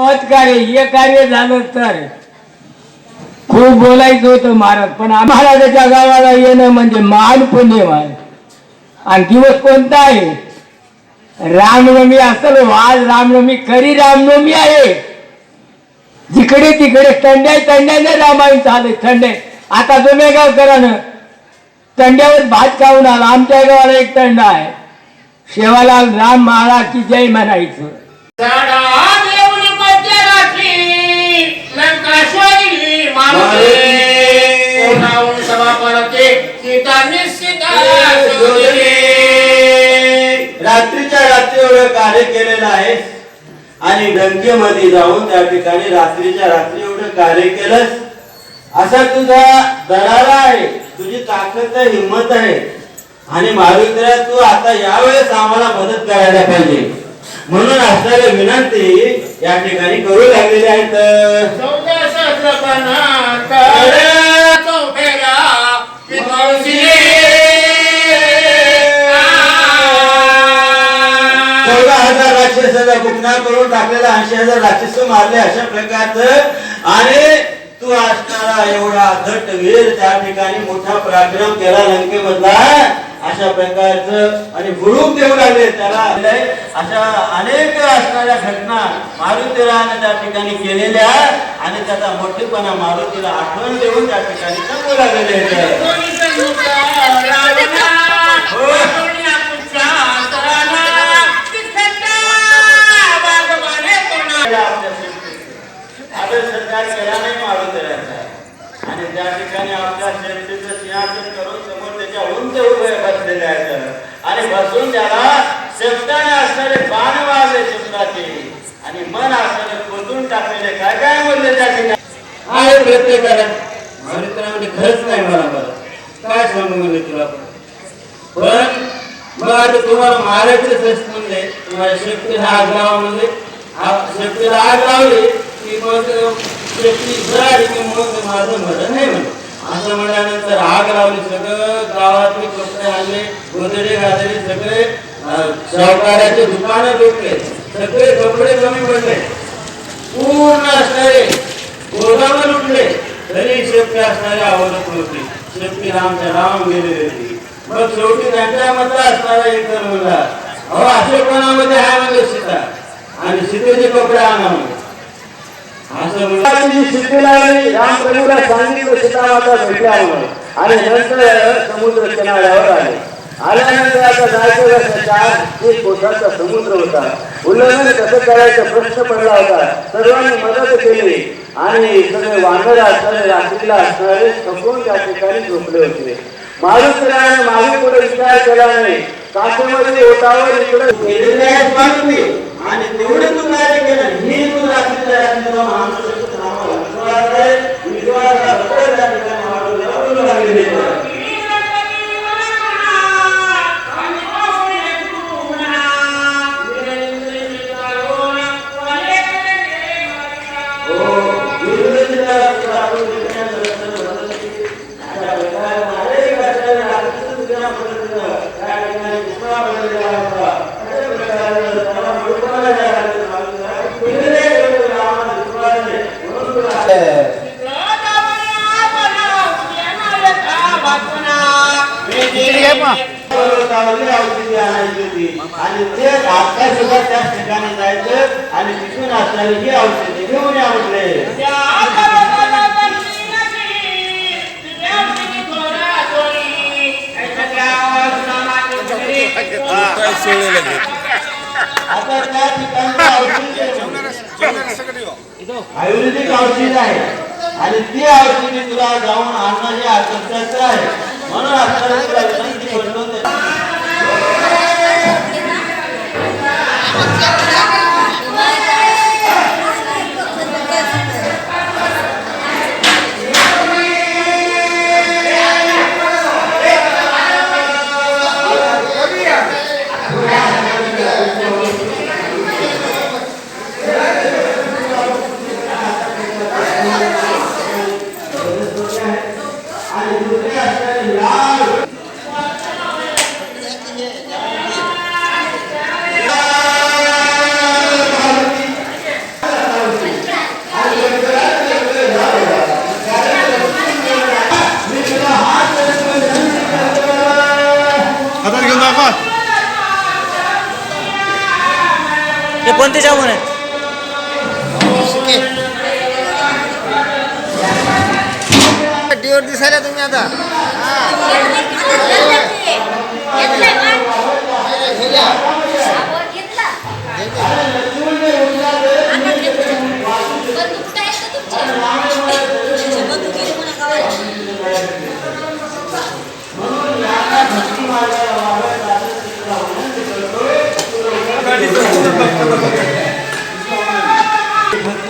कार्य हे कार्य झालं तर. खूप बोलायचं होतं महाराज पण आम्हाला त्याच्या गावाला येणं म्हणजे मान पुण्य आणि दिवस कोणता आहे? रामनवमी असल आज रामनवमी खरी रामनवमी आहे. जिकडे तिकडे थंड्या थंड्याने रामायण चालू थंडे. आता तुम्ही करा ना थंड्यावर भात खाऊन आला आमच्या गावाला एक थंड आहे. शेवालाल राम महाराज की जय म्हणायचं. एवढं कार्य केलेलं आहे. आणि मध्ये जाऊन त्या ठिकाणी रात्रीच्या रात्री एवढं कार्य केलंस. असा तुझा दरारा आहे. तुझी ताकद हिंमत आहे. आणि मारुतीला तू आता यावेळेस आम्हाला मदत करायला पाहिजे. म्हणून असणाऱ्या विनंती या ठिकाणी करू लागलेल्या आहेत हजार राक्षसाचा गुन्हा करून टाकलेला ऐंशी हजार राक्षस मारले अशा प्रकारचं. आणि तू असणारा एवढा धट वीर त्या ठिकाणी मोठा पराक्रम केला लंकेमधला. अशा प्रकारचं. आणि हुरूप देऊ लागले त्याला. अशा अनेक असणाऱ्या घटना मारुतीराने त्या ठिकाणी केलेल्या आणि त्याचा मोठेपणा मारुतीला आठवण देऊन त्या ठिकाणी सांगू लागलेले ठिकाणी आपल्या शेतीचं सिंहासन करून समोर त्याच्या उंच उभे बसलेले आहेत आणि बसून त्याला शब्दाने असणारे बाण वाजले शब्दाचे. आणि मन असणारे खोदून टाकलेले काय काय बोलले त्या ठिकाणी? आहे प्रत्येकाला. मारुतीरा म्हणजे खरंच नाही मला बरं काय सांगू म्हणजे तुला? पण मग आता तुम्हाला मारायचंच असतं म्हणजे तुम्हाला शक्तीला आग लावा म्हणजे आ- शक्तीला आग लावली की मग शक्ती जळाली म्हणून माझं मरण नाही म्हणे असं म्हणल्यानंतर आग लावली सगळं गावातले कपडे आणले गोदडे घातले सगळे सावकाराचे दुकानं लुटले सगळे कपडे कमी पडले पूर्ण असणारे गोदाम लुटले. तरी शक्ती असणारे आवडत नव्हते. शक्ती रामच्या राम गेलेली होती. मग शेवटी त्यांच्या मधला असणारा एक जण अहो असे कोणामध्ये आहे म्हणजे सीता. आणि सीतेचे कपडे आणा म्हणे. असं म्हणलं सीतेला रामप्रभूला सांगितलं सीता माता म्हणून आणि नंतर समुद्र किनाऱ्यावर आले. आल्यानंतर आता जायचं एक कोसाचा समुद्र होता. उल्लंघन कसं करायचं प्रश्न पडला होता. सर्वांनी मदत केली. आणि सगळे वानर असणारे रात्रीला असणारे संपूर्ण त्या ठिकाणी झोपले होते. मारुतराने मागे पुढे विचार केला नाही. काठेमध्ये ओटावर इकडे आणि तेवढे तू कार्य केलं हे तू रात्रीच्या रात्री जाऊन आमचं सगळं थांबवलं. विश्वास आहे, विश्वास आहे, बरोबर त्या ठिकाणी मारुतीला बोलू लागलेले आहेत. आणि ते आता सुद्धा त्या ठिकाणी जायचं आणि तिथून असणारी ही औषधी घेऊन या म्हटले आता त्या ठिकाणी औषधी आयुर्वेदिक औषध आहे आणि ती औषधी तुला जाऊन आणणं हे आकर्षाचं आहे म्हणून आपल्याला तुला हे कोणते जामुन आहे टीव्हीवर दिसायला तुम्ही आता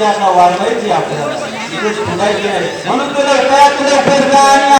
भक्ती आता वाढवायची आपल्याला. म्हणून तुला काय